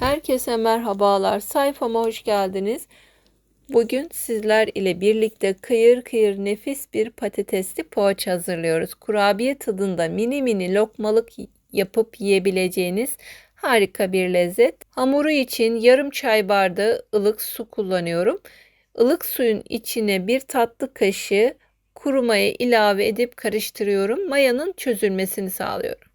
Herkese merhabalar. Sayfama hoş geldiniz. Bugün sizler ile birlikte kıyır kıyır nefis bir patatesli poğaça hazırlıyoruz. Kurabiye tadında mini mini lokmalık yapıp yiyebileceğiniz harika bir lezzet. Hamuru için yarım çay bardağı ılık su kullanıyorum. Ilık suyun içine bir tatlı kaşığı kuru maya ilave edip karıştırıyorum. Mayanın çözülmesini sağlıyorum.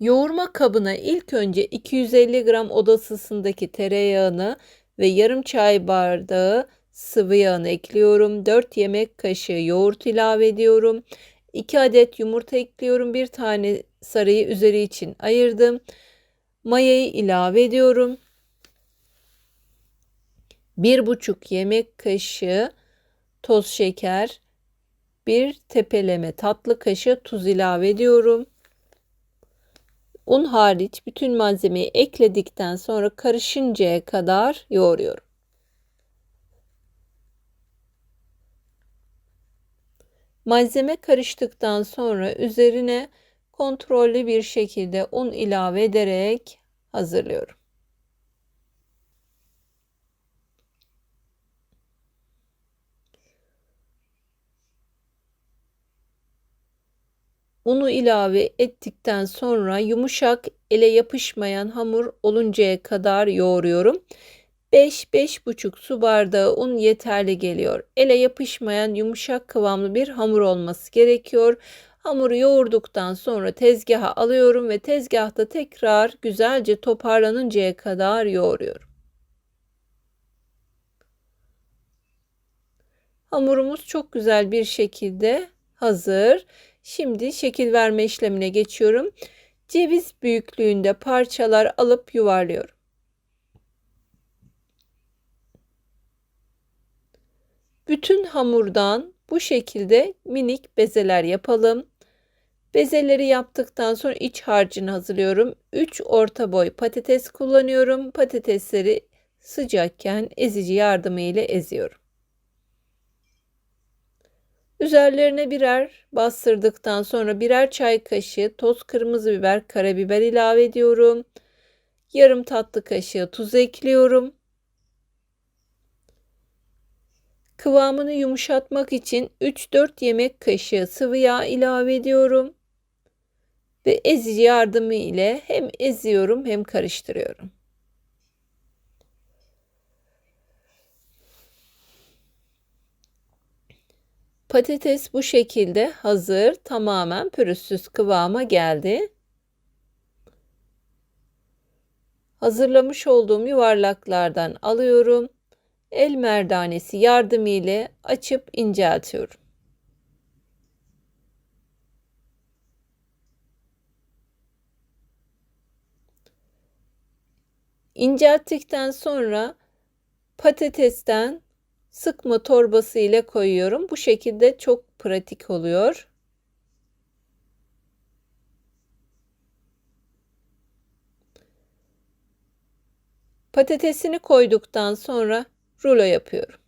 Yoğurma kabına ilk önce 250 gram oda ısısındaki tereyağını ve yarım çay bardağı sıvı yağını ekliyorum. 4 yemek kaşığı yoğurt ilave ediyorum. 2 adet yumurta ekliyorum. Bir tane sarıyı üzeri için ayırdım. Mayayı ilave ediyorum. 1,5 yemek kaşığı toz şeker, bir tepeleme tatlı kaşığı tuz ilave ediyorum. Un hariç bütün malzemeyi ekledikten sonra karışıncaya kadar yoğuruyorum. Malzeme karıştıktan sonra üzerine kontrollü bir şekilde un ilave ederek hazırlıyorum. Unu ilave ettikten sonra yumuşak ele yapışmayan hamur oluncaya kadar yoğuruyorum. 5-5,5 su bardağı un yeterli geliyor. Ele yapışmayan yumuşak kıvamlı bir hamur olması gerekiyor. Hamuru yoğurduktan sonra tezgaha alıyorum ve tezgahta tekrar güzelce toparlanıncaya kadar yoğuruyorum. Hamurumuz çok güzel bir şekilde hazır. Şimdi şekil verme işlemine geçiyorum. Ceviz büyüklüğünde parçalar alıp yuvarlıyorum. Bütün hamurdan bu şekilde minik bezeler yapalım. Bezeleri yaptıktan sonra iç harcını hazırlıyorum. 3 orta boy patates kullanıyorum. Patatesleri sıcakken ezici yardımı ile eziyorum. Üzerlerine birer bastırdıktan sonra birer çay kaşığı toz kırmızı biber, karabiber ilave ediyorum. Yarım tatlı kaşığı tuz ekliyorum. Kıvamını yumuşatmak için 3-4 yemek kaşığı sıvı yağ ilave ediyorum. Ve ezici yardımı ile hem eziyorum hem karıştırıyorum. Patates bu şekilde hazır, tamamen pürüzsüz kıvama geldi. Hazırlamış olduğum yuvarlaklardan alıyorum. El merdanesi yardımı ile açıp inceltiyorum. İncelttikten sonra patatesten sıkma torbası ile koyuyorum. Bu şekilde çok pratik oluyor. Patatesini koyduktan sonra rulo yapıyorum.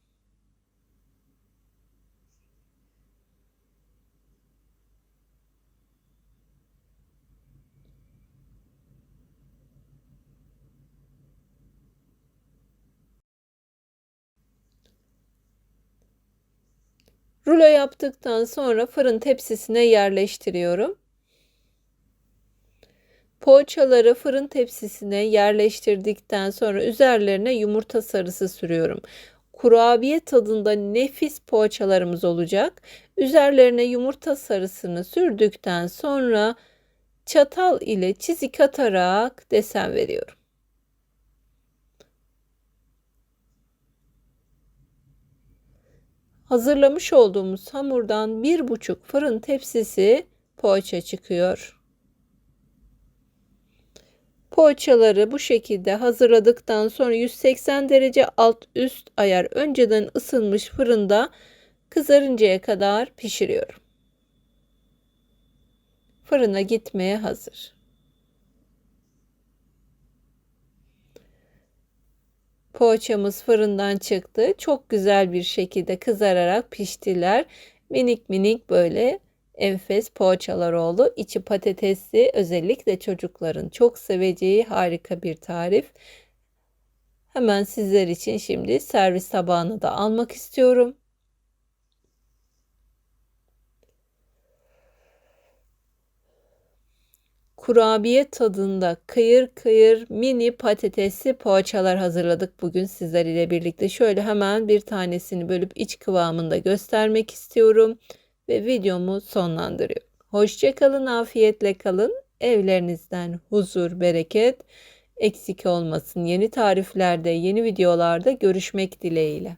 Rulo yaptıktan sonra fırın tepsisine yerleştiriyorum. Poğaçaları fırın tepsisine yerleştirdikten sonra üzerlerine yumurta sarısı sürüyorum. Kurabiye tadında nefis poğaçalarımız olacak. Üzerlerine yumurta sarısını sürdükten sonra çatal ile çizik atarak desen veriyorum. Hazırlamış olduğumuz hamurdan bir buçuk fırın tepsisi poğaça çıkıyor. Poğaçaları bu şekilde hazırladıktan sonra 180 derece alt üst ayar önceden ısınmış fırında kızarıncaya kadar pişiriyorum. Fırına gitmeye hazır. Poğaçamız fırından çıktı. Çok güzel bir şekilde kızararak piştiler. Minik minik böyle enfes poğaçalar oldu. İçi patatesli özellikle çocukların çok seveceği harika bir tarif. Hemen sizler için şimdi servis tabağını da almak istiyorum. Kurabiye tadında kıyır kıyır mini patatesli poğaçalar hazırladık bugün sizler ile birlikte. Şöyle hemen bir tanesini bölüp iç kıvamında göstermek istiyorum ve videomu sonlandırıyorum. Hoşçakalın, afiyetle kalın. Evlerinizden huzur, bereket eksik olmasın. Yeni tariflerde, yeni videolarda görüşmek dileğiyle.